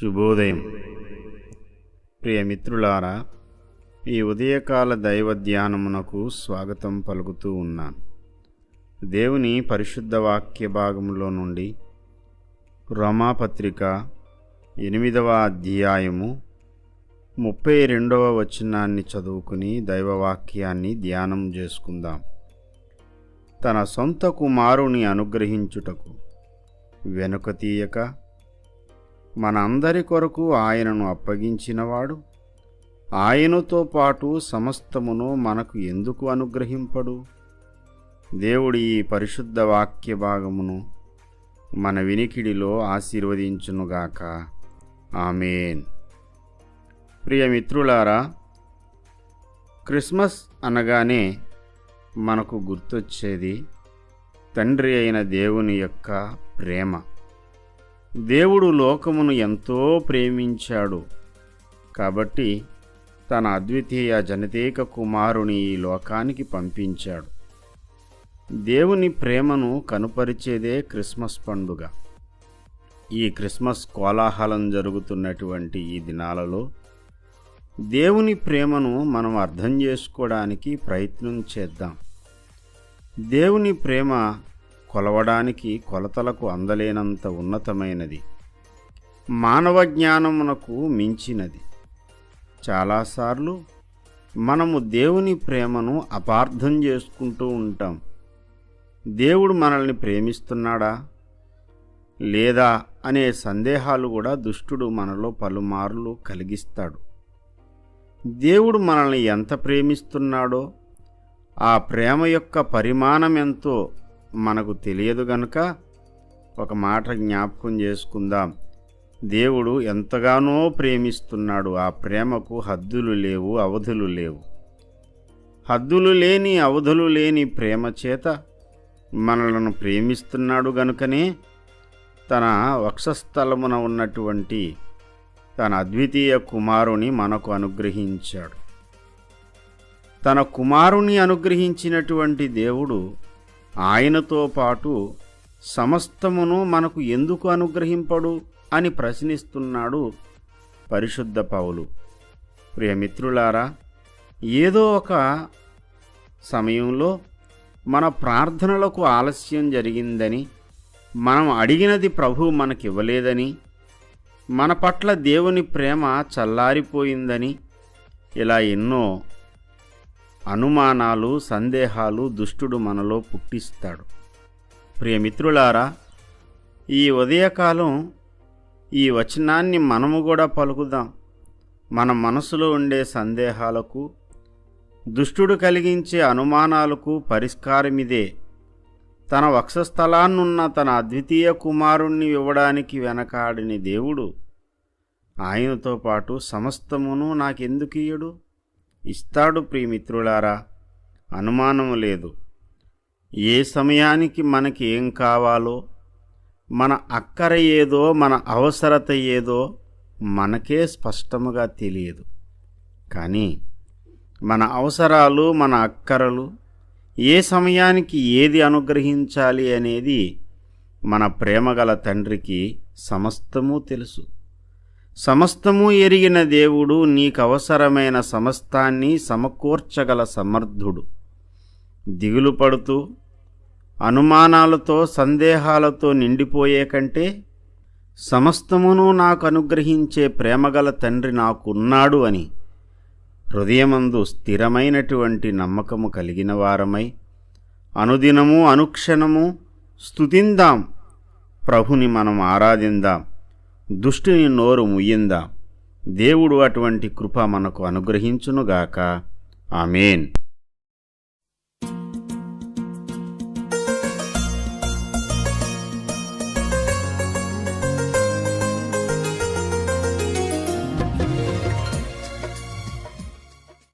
శుభోదయం. ప్రియమిత్రులారా ఈ ఉదయకాల దైవ ధ్యానమునకు స్వాగతం పలుకుతూ ఉన్నాను. దేవుని పరిశుద్ధ వాక్య భాగంలో నుండి రమాపత్రిక ఎనిమిదవ అధ్యాయము ముప్పై రెండవ వచనాన్ని చదువుకుని దైవవాక్యాన్ని ధ్యానం చేసుకుందాం. తన సొంత కుమారుని అనుగ్రహించుటకు వెనుక తీయక మన అందరి కొరకు ఆయనను అప్పగించినవాడు. ఆయనతో పాటు సమస్తమును మనకు ఎందుకు అనుగ్రహింపడు? దేవుడి ఈ పరిశుద్ధ వాక్య భాగమును మన వినికిడిలో ఆశీర్వదించునుగాక. ఆమెన్. ప్రియమిత్రులారా క్రిస్మస్ అనగానే మనకు గుర్తొచ్చేది తండ్రి అయిన దేవుని యొక్క ప్రేమ. దేవుడు లోకమును ఎంతో ప్రేమించాడు. కాబట్టి తన అద్వితీయ జనతేక కుమారుని ఈ లోకానికి పంపించాడు. దేవుని ప్రేమను కనుపరిచేదే క్రిస్మస్ పండుగ. ఈ క్రిస్మస్ కోలాహలం జరుగుతున్నటువంటి ఈ దినాలలో దేవుని ప్రేమను మనం అర్థం చేసుకోవడానికి ప్రయత్నం చేద్దాం. దేవుని ప్రేమ కొలవడానికి కొలతలకు అందలేనంత ఉన్నతమైనది. మానవ జ్ఞానమునకు మించినది. చాలాసార్లు మనము దేవుని ప్రేమను అపార్థం చేసుకుంటూ ఉంటాం. దేవుడు మనల్ని ప్రేమిస్తున్నాడా? లేదా? అనే సందేహాలు కూడా దుష్టుడు మనలో పలుమార్లు కలిగిస్తాడు. దేవుడు మనల్ని ఎంత ప్రేమిస్తున్నాడో ఆ ప్రేమ యొక్క పరిమాణం ఎంతో మనకు తెలియదు గనుక ఒక మాట జ్ఞాపకం చేసుకుందాం. దేవుడు ఎంతగానో ప్రేమిస్తున్నాడు. ఆ ప్రేమకు హద్దులు లేవు అవధులు లేవు. హద్దులు లేని అవధులు లేని ప్రేమ చేత మనలను ప్రేమిస్తున్నాడు గనుకనే తన వక్షస్థలమున ఉన్నటువంటి తన అద్వితీయ కుమారుని మనకు అనుగ్రహించాడు. తన కుమారుని అనుగ్రహించినటువంటి దేవుడు ఆయనతో పాటు సమస్తమును మనకు ఎందుకు అనుగ్రహింపడు అని ప్రశ్నిస్తున్నాడు పరిశుద్ధ పౌలు. ప్రియమిత్రులారా ఏదో ఒక సమయంలో మన ప్రార్థనలకు ఆలస్యం జరిగిందని మనం అడిగినది ప్రభు మనకివ్వలేదని మన పట్ల దేవుని ప్రేమ చల్లారిపోయిందని ఇలా ఎన్నో అనుమానాలు సందేహాలు దుష్టుడు మనలో పుట్టిస్తాడు. ప్రియమిత్రులారా ఈ ఉదయకాలం ఈ వచనాన్ని మనము కూడా పలుకుదాం. మన మనసులో ఉండే సందేహాలకు దుష్టుడు కలిగించే అనుమానాలకు పరిష్కారమిదే. తన వక్షస్థలాన్నున్న తన అద్వితీయ కుమారుణ్ణి ఇవ్వడానికి వెనకాడిని దేవుడు ఆయనతో పాటు సమస్తమును నాకెందుకు ఇయ్యడు? ఇస్తాడు ప్రియమిత్రులారా అనుమానము లేదు. ఏ సమయానికి మనకి ఏం కావాలో మన అక్కర ఏదో మన అవసరత ఏదో మనకే స్పష్టముగా తెలియదు. కానీ మన అవసరాలు మన అక్కరలు ఏ సమయానికి ఏది అనుగ్రహించాలి అనేది మన ప్రేమగల తండ్రికి సమస్తము తెలుసు. సమస్తము ఎరిగిన దేవుడు నీకు అవసరమైన సమస్తాన్ని సమకూర్చగల సమర్థుడు. దిగులు పడుతూ అనుమానాలతో సందేహాలతో నిండిపోయే కంటే సమస్తమును నాకు అనుగ్రహించే ప్రేమగల తండ్రి నాకున్నాడు అని హృదయమందు స్థిరమైనటువంటి నమ్మకము కలిగిన వారమై అనుదినము అనుక్షణము స్థుతిందాం ప్రభుని మనం ఆరాధిందాం. దుష్టుని నోరు ముయ్యిందాం? దేవుడు అటువంటి కృప మనకు అనుగ్రహించునుగాక. ఆమెన్.